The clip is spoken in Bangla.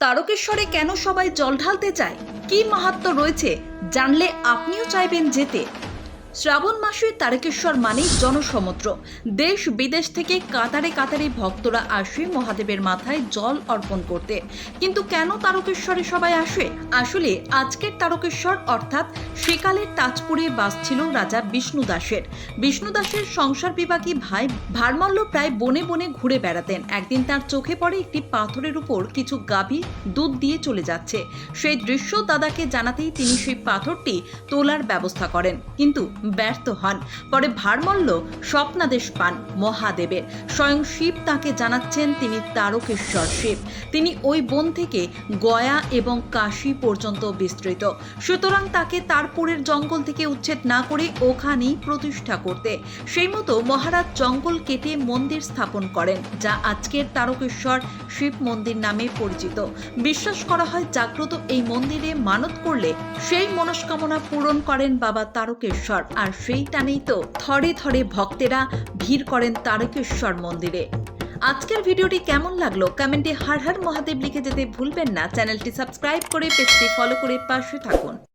তারকেশ্বরে কেন সবাই জল ঢালতে চায়? কি মাহাত্ম রয়েছে? জানলে আপনিও চাইবেন যেতে। শ্রাবণ মাসে তারকেশ্বর মানেই জনসমুদ্র। দেশ বিদেশ থেকে কাতারে কাতারে ভক্তরা আসে মহাদেবের মাথায় জল অর্পণ করতে। কিন্তু কেন তারকেশ্বরে সবাই আসে? আসলে আজকের তারকেশ্বর অর্থাৎ সেকালের তাজপুরে বাস ছিল রাজা বিষ্ণু দাসের। বিষ্ণু দাসের সংসার বিভাগী ভাই ভারমাল্য প্রায় বনে বনে ঘুরে বেড়াতেন। একদিন তার চোখে পড়ে একটি পাথরের উপর কিছু গাভী দুধ দিয়ে চলে যাচ্ছে। সেই দৃশ্য দাদাকে জানাতেই তিনি সেই পাথরটি তোলার ব্যবস্থা করেন। কিন্তু ব্যর্থ হন। পরে ভারমল্ল স্বপ্নাদেশ পান মহাদেবের। স্বয়ং শিব তাকে জানাচ্ছেন তিনি তারকেশ্বর শিব। তিনি ওই বন থেকে গয়া এবং কাশী পর্যন্ত বিস্তৃত। সুতরাং তাকে তারপুরের জঙ্গল থেকে উচ্ছেদ না করে ওখানেই প্রতিষ্ঠা করতে। সেই মতো মহারাজ জঙ্গল কেটে মন্দির স্থাপন করেন, যা আজকের তারকেশ্বর শিব মন্দির নামে পরিচিত। বিশ্বাস করা হয় জাগ্রত এই মন্দিরে মানত করলে সেই মনস্কামনা পূরণ করেন বাবা তারকেশ্বর। আর সেই টানেই তো থরে থরে ভক্তেরা ভিড় করেন তারকেশ্বর মন্দিরে। আজকের ভিডিওটি কেমন লাগল কমেন্টে হার হার মহাদেব লিখে যেতে ভুলবেন না। চ্যানেলটি সাবস্ক্রাইব করে পেজটি ফলো করে পাশে থাকুন।